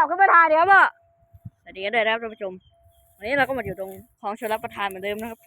ลับขึ้นประธานเดี๋ยวพ่อสวัสดีกันด้วยนะครับท่านผู้ชม วันนี้เราก็มาอยู่ตรงของชลประทานเหมือนเดิมนะครับ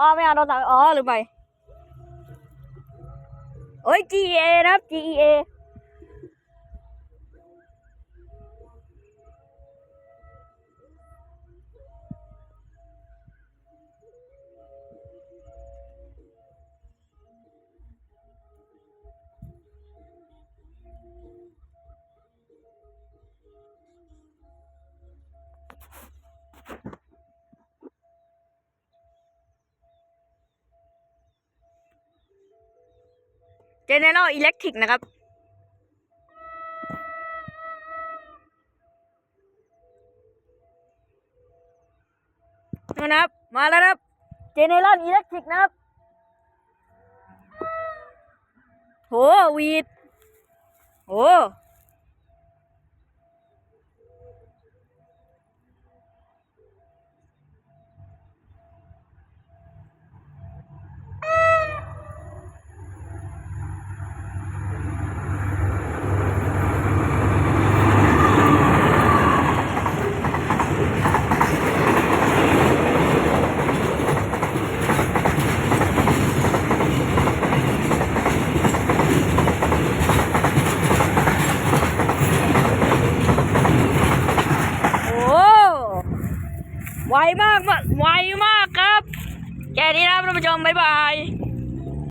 อ๋อไม่เอาโดนตัดอ๋อหรือไปโอ้ย GEA นะครับ GEA General Electric นะครับ นะครับ มาแล้วครับ General Electric นะครับ โห วีด โห โอ้ ไวมากมากไวมากครับ แค่นี้นะครับท่านผู้ชมบ๊ายบาย